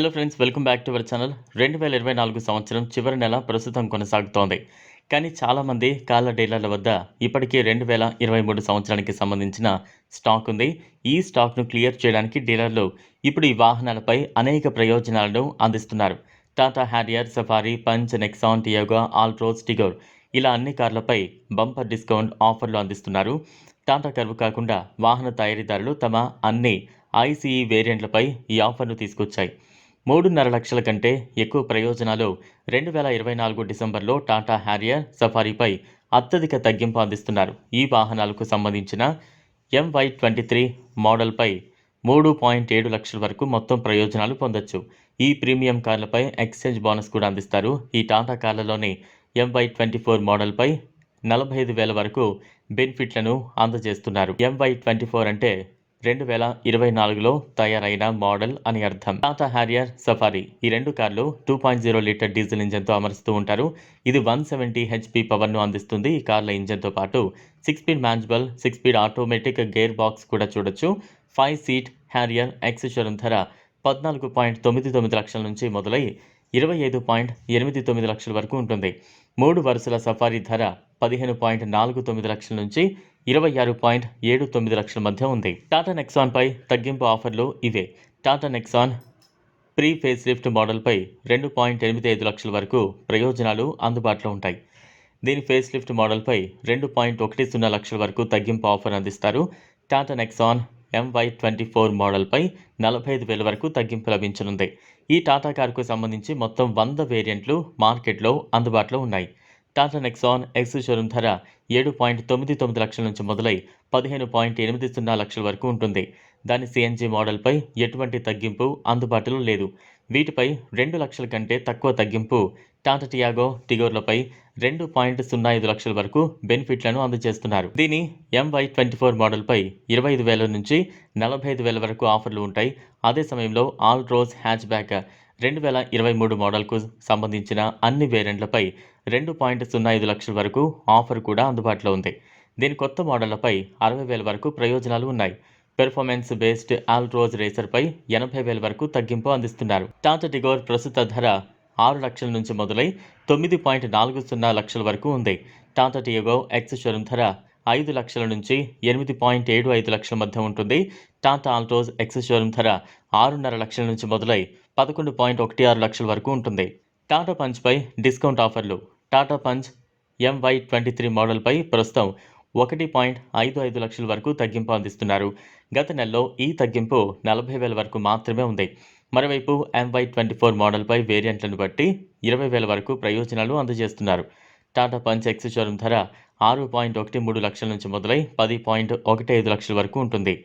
Hello friends welcome back to our channel. రెండు వేల ఇరవై నాలుగు సంవత్సరం చివరి నెల ప్రస్తుతం కొనసాగుతోంది. కానీ చాలామంది కార్ల డీలర్ల వద్ద ఇప్పటికీ రెండు వేల ఇరవై మూడు సంవత్సరానికి సంబంధించిన స్టాక్ ఉంది. ఈ స్టాక్ను క్లియర్ చేయడానికి డీలర్లు ఇప్పుడు ఈ వాహనాలపై అనేక ప్రయోజనాలను అందిస్తున్నారు. Tata Harrier Safari Punch Nexon Tiago Altroz Tigor ఇలా అన్ని కార్లపై బంపర్ డిస్కౌంట్ ఆఫర్లు అందిస్తున్నారు. టాటా కర్వ్ కాకుండా వాహన తయారీదారులు తమ అన్ని ఐసీఈ వేరియంట్లపై ఈ ఆఫర్ను తీసుకొచ్చాయి. మూడున్నర లక్షల కంటే ఎక్కువ ప్రయోజనాలు రెండు వేల ఇరవై నాలుగు డిసెంబర్లో టాటా హ్యారియర్ సఫారీపై అత్యధిక తగ్గింపు అందిస్తున్నారు. ఈ వాహనాలకు సంబంధించిన ఎంవై ట్వంటీ త్రీ మోడల్పై మూడు పాయింట్ ఏడు లక్షల వరకు మొత్తం ప్రయోజనాలు పొందొచ్చు. ఈ ప్రీమియం కార్లపై ఎక్స్చేంజ్ బోనస్ కూడా అందిస్తారు. ఈ టాటా కార్లలోని ఎంవై ట్వంటీ ఫోర్ మోడల్పై నలభై ఐదు వేల వరకు బెనిఫిట్లను అందజేస్తున్నారు. ఎంవై ట్వంటీ ఫోర్ అంటే రెండు వేల ఇరవై నాలుగులో తయారైన మోడల్ అని అర్థం. Tata Harrier Safari. ఈ రెండు కార్లు two point zero litre diesel ఇంజన్తో అమరుస్తూ ఉంటారు. ఇది వన్ సెవెంటీ హెచ్పి పవర్ను అందిస్తుంది. ఈ కార్ల ఇంజన్తో పాటు six speed మ్యాన్జబుల్ six speed automatic gear box కూడా చూడొచ్చు. ఫైవ్ సీట్ హ్యారియర్ ఎక్సెషరం ధర పద్నాలుగు పాయింట్ తొమ్మిది తొమ్మిది లక్షల నుంచి మొదలై ఇరవై ఐదు పాయింట్ ఎనిమిది తొమ్మిది లక్షల వరకు ఉంటుంది. మూడు వరుసల సఫారీ ధర పదిహేను పాయింట్ నాలుగు తొమ్మిది లక్షల నుంచి ఇరవై ఆరు పాయింట్ ఏడు తొమ్మిది లక్షల మధ్య ఉంది. టాటా నెక్సాన్పై తగ్గింపు ఆఫర్లు ఇవే. Tata Nexon pre facelift మోడల్పై రెండు పాయింట్ ఎనిమిది ఐదు లక్షల వరకు ప్రయోజనాలు అందుబాటులో ఉంటాయి. దీని ఫేస్ లిఫ్ట్ మోడల్పై రెండు పాయింట్ ఒకటి సున్నా లక్షల వరకు తగ్గింపు ఆఫర్ అందిస్తారు. Tata Nexon MY twenty four మోడల్పై నలభై ఐదు వేల వరకు తగ్గింపు లభించనుంది. ఈ టాటా కారుకు సంబంధించి మొత్తం వంద వేరియంట్లు మార్కెట్లో అందుబాటులో ఉన్నాయి. టాటా నెక్సాన్ ఎక్స్ షోరూమ్ ధర ఏడు పాయింట్ తొమ్మిది తొమ్మిది లక్షల నుంచి మొదలై పదిహేను పాయింట్ ఎనిమిది సున్నా లక్షల వరకు ఉంటుంది. దాని సిఎన్జి మోడల్పై ఎటువంటి తగ్గింపు అందుబాటులో లేదు. వీటిపై రెండు లక్షల కంటే తక్కువ తగ్గింపు టాటా టియాగో టిగోర్లపై రెండు పాయింట్ సున్నా ఐదు లక్షల వరకు బెనిఫిట్లను అందజేస్తున్నారు. దీని ఎంవై ట్వంటీ ఫోర్ మోడల్పై ఇరవై ఐదు వేల నుంచి నలభై ఐదు వేల వరకు ఆఫర్లు ఉంటాయి. అదే సమయంలో ఆల్ రోజ్ హ్యాచ్ బ్యాక్ రెండు వేల ఇరవై మూడు మోడల్కు సంబంధించిన అన్ని వేరియంట్లపై రెండు పాయింట్ సున్నా ఐదు లక్షల వరకు ఆఫర్ కూడా అందుబాటులో ఉంది. దీని కొత్త మోడళ్ళపై అరవై వేల వరకు ప్రయోజనాలు ఉన్నాయి. పెర్ఫార్మెన్స్ బేస్డ్ ఆల్ రోజ్ రేసర్పై ఎనభై వేల వరకు తగ్గింపు అందిస్తున్నారు. టాటా టిగోర్ ప్రస్తుత ధర ఆరు లక్షల నుంచి మొదలై తొమ్మిది పాయింట్ నాలుగు సున్నా లక్షల వరకు ఉంది. టాటా టియోగో ఎక్స్ షోరూమ్ ధర ఐదు లక్షల నుంచి ఎనిమిది పాయింట్ ఏడు ఐదు లక్షల మధ్య ఉంటుంది. టాటా ఆల్టోస్ ఎక్స్ షోరూమ్ ధర ఆరున్నర లక్షల నుంచి మొదలై పదకొండు పాయింట్ ఒకటి ఆరు లక్షల వరకు ఉంటుంది. టాటా పంచ్పై డిస్కౌంట్ ఆఫర్లు. Tata Punch MY twenty three మోడల్పై ప్రస్తుతం ఒకటి పాయింట్ ఐదు ఐదు లక్షల వరకు తగ్గింపు అందిస్తున్నారు. గత నెలలో ఈ తగ్గింపు నలభై వేల వరకు మాత్రమే ఉంది. మరోవైపు ఎంవై ట్వంటీ ఫోర్ మోడల్పై వేరియంట్లను బట్టి ఇరవై వేల వరకు ప్రయోజనాలు అందజేస్తున్నారు. టాటా పంచ్ ఎక్స్ షోరూమ్ ధర ఆరు పాయింట్ ఒకటి మూడు లక్షల నుంచి మొదలై పది పాయింట్ ఒకటి ఐదు లక్షల వరకు ఉంటుంది.